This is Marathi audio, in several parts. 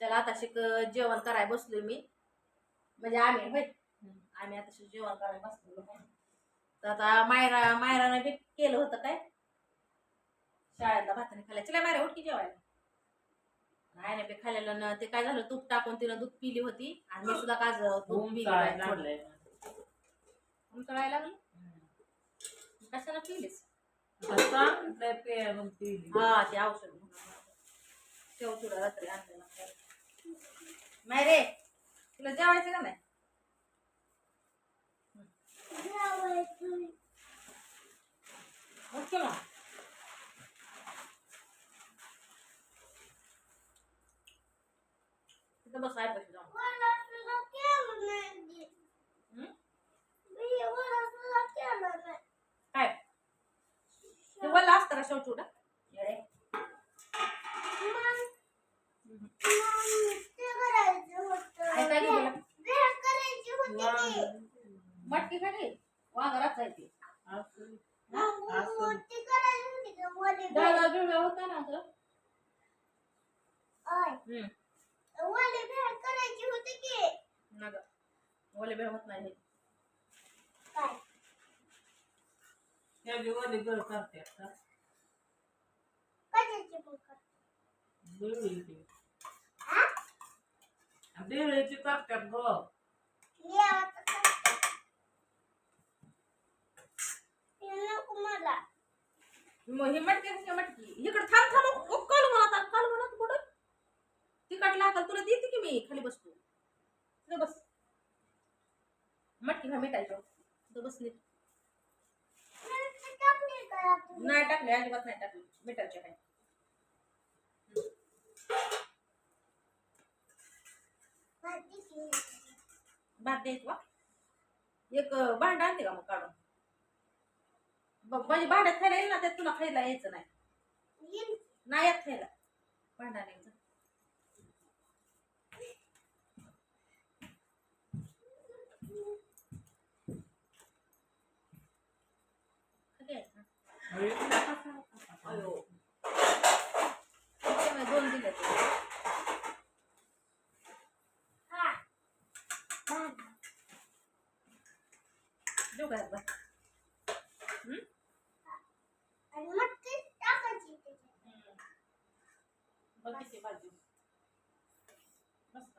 त्याला आता शिक जेवण करायला बसलोय मी. म्हणजे आम्ही होय. आम्ही आता शिक जेवण करायला बसलो तर आता मायरा मायरानं बी केलं होतं काय? शाळेतला भाताने खाल्ला चला मायरा उठकी जेवायला. नाही नाही बी खाल्लेलं न ते काय झालं तूप टाकून तिनं दूध पिली होती आणि मी सुद्धा काज ऊन पिली चढायला लागलं. कशाला पिलीस. हा ते औषध ठेव तुला रात्री आणलेला नाही रे. तुला जेवायचं का नाही? मग. तिथं बस आहे पैसे जाऊन. हम्म? काय? ते वल्ला असतं का शेवटी उडा येडे. आहे काय गं तुला? मटकी खाली वाघराच आहे ते असं. डाळ बिळगा होता ना तर हम्म करायची होती की नग ओले बेळ होत नाही हे. काय त्या जीवाने घर करतात का? कशाची मुख बिळीची. बिळीची करतात ग मटकी तू तिकट तुला देते की मी? खाली बसतो बस. मटकी तू? नाही टाकले, अजिबात नाही टाकले. मिठाचे काय. भात एक भांडं आणते का मग काढून? ब- म्हणजे भांड्यात खायला येईल ना त्यात तुला खायला यायचं नाही येईन. नाही येत खायला भांडा नाही अयो त्याच्यामुळे दोन दिले ते. हा. भाजी. देऊ का बस हम्म? आणि मग ती टाकायची त्याच्यात. बघ किती भाजी मस्त.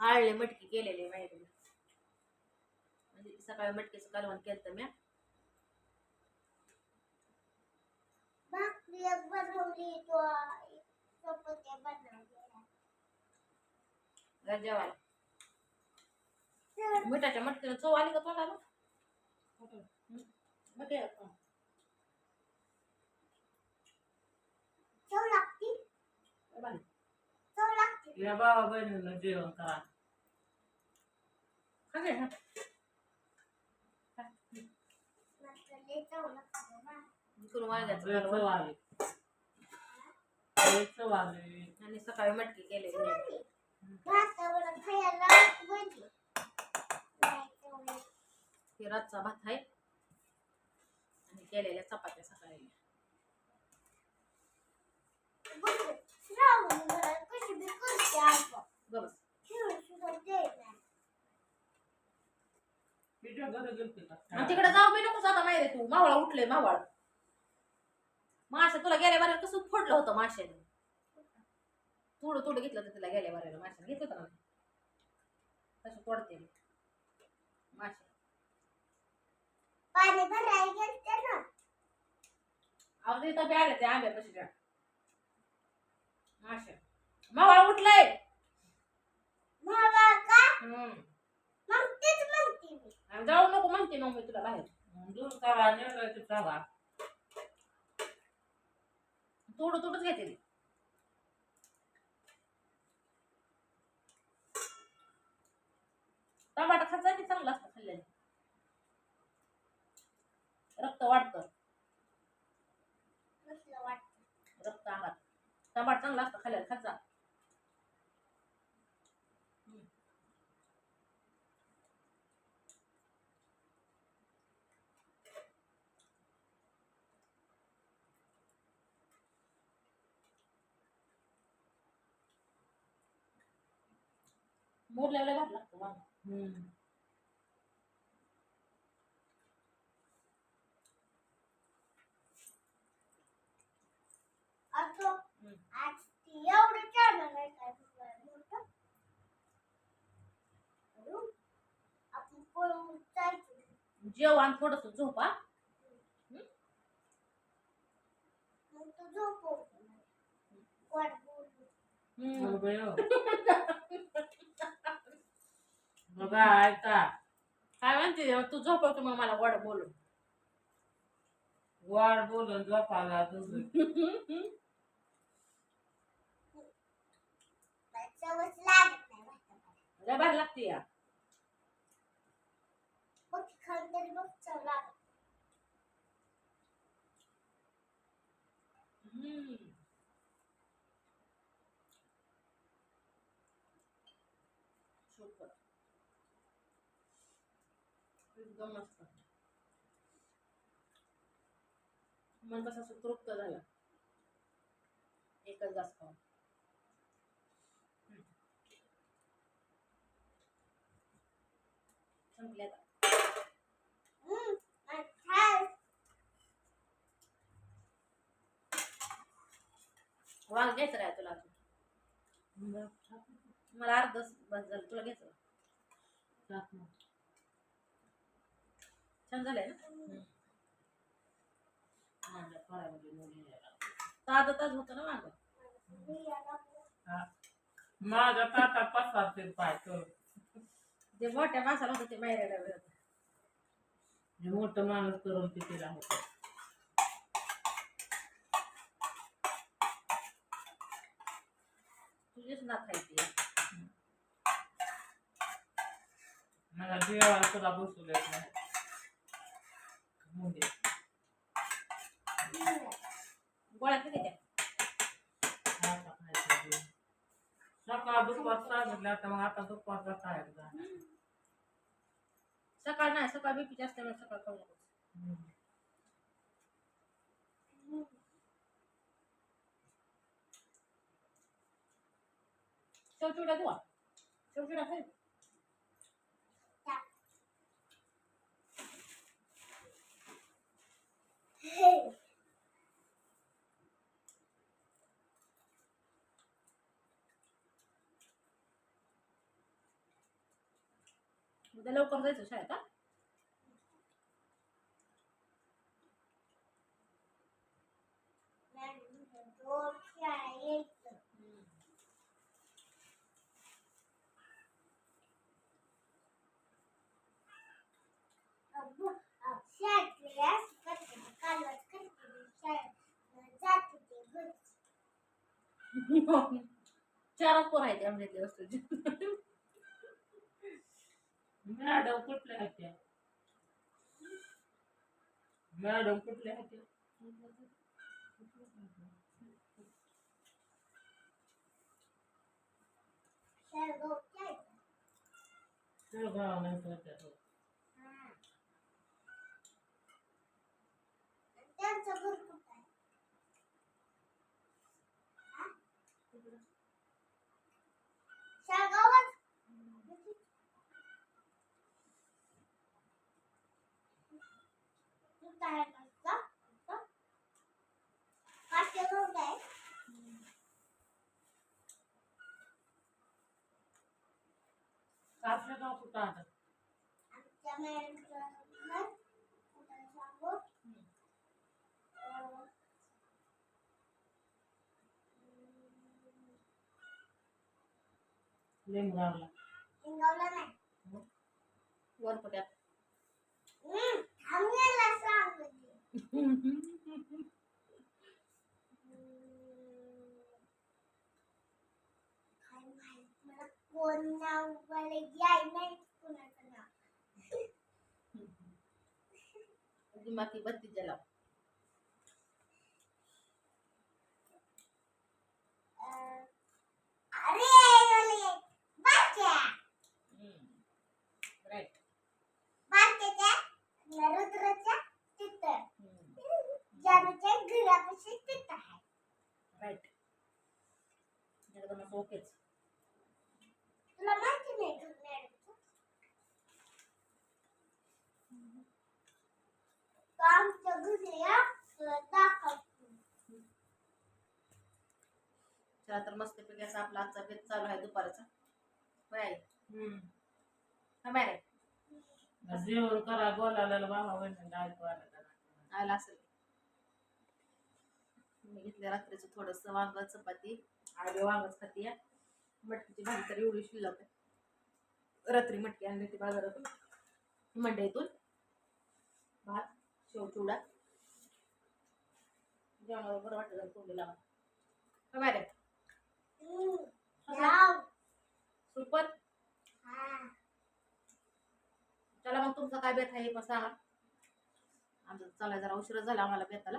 आळले मटकी केलेले माहिती म्हणजे सकाळी मटकीचं कालवण केलं तर मी. जेवायला. मिठाच्या मटकीला चव आली का तोंडाला. मग ते, हं. चव लागती हे बघ. चव लागती या बाबा बहिणीला जेवण करा खा घे, हं. नंतर इकडून वांग्याचं कालवण. आणि सकाळी मटकी केलेली हे रातचा भात आहे आणि केलेल्या चपात्या सकाळी तिकडे जाऊ बी नको आता माहिती तू. मावळा उठले मावळ. मासे तुला गेल्या बाऱ्याला कसं फोडलं होतं माशाने? थोडं थोडं घेतलं होतं तिला गेल्या बाऱ्याला माशाने घेतलं होतं ना तसं फोडते मी. मासे. पाणी भरायला गेलते ना. अहो तिथं बी आले ते आंब्या कशी मासे. मावळा उठलाय. जाऊ नको म्हणते मग मी तुला बाहेर. दूध करा नेटायचं करा थोडं थोडंच घेते. टमाटा खायचा की चांगला असतं खाल्ल्याने. रक्त वाढतं. रक्त अंगात टमाटा चांगला असतं खाल्ल्याने खायचा मोडल्याला भात लागतो वांग हम्म. असं हम्म. आज ती एवढं चॅनल आहे काय मोठं अरे, आपण पळून जायचं जेवण थोडस झोपा बोलून. हम्म. बघा ऐका काय म्हणते तू झोपवतो मग मला गोड बोलून. वाड बोलून झोपायला तुझं रबर लागते या. हम्म. सुपर एकदम मस्त मन कसा असं तृप्त झाला एकच घास खाऊन हम्म. संपले आता हम्म, आणि छान. वांग घ्यायचं काय तुला अजून? मला अर्ध बस झालं तुला घ्यायचं छान झालंय ना? होतं माझा पसारते पाय कर जे मोठ्या माणसाला होतं ते मायरायला जे मोठं माणूस करून किती राहत तुझीच ना खायची मला जेवायला सुद्धा बसू नाही. मुली. गोळ्या किती त्या आता खायचं जेवण. सकाळ दुपार सांगितलं आता मग आता दुपारचा खायचा सकाळ नाही सकाळ बीपी जास्त वेळ सकाळ खाऊ नको हम्म. शेवचिवड्या दुवा शेवचिवड्या उद्या लवकर जायचं शाळेत हा? चारच पोर आहेत आमच्या वस्तूची मॅडम कुठल्या होत्या मॅडम कुठल्या होत्या शेवगाव नाही होत्या घर कुठं आहे सांगू? अं, लिंगावला. हिंगवला नाही. वरपट्यात हम्म, थांबलेला सांग म्हणजे. काय माहीत मला कोण नाव मला याय नाही कोणाचं नाव बत्ती जलाव ओकेच. तर मस्त पैकी असा आपला आजचा बेत चालू आहे दुपारचा. होय आई? हा मॅडम. जेवण करा बोलायला भावा बहिणीला ऐकू आलं आला असेल. मी घेतलं रात्रीचं थोडंसं वांग चपाती. आडवे वांगच खाती या मटकीची भाजी तर एवढी शिल्लक आहे. रात्री मटकी आणली होती बाजारातून मंडईतून. भात शेव चिवडा. जेवणावर बरं वाटतं जरा तोंडी लावा. हम्म. जाऊ. सुपर हा. चला मग तुमचा काय बेत आहे हे पण सांगा. आमचं चालाय जरा उशीर झाला आम्हाला बेताला.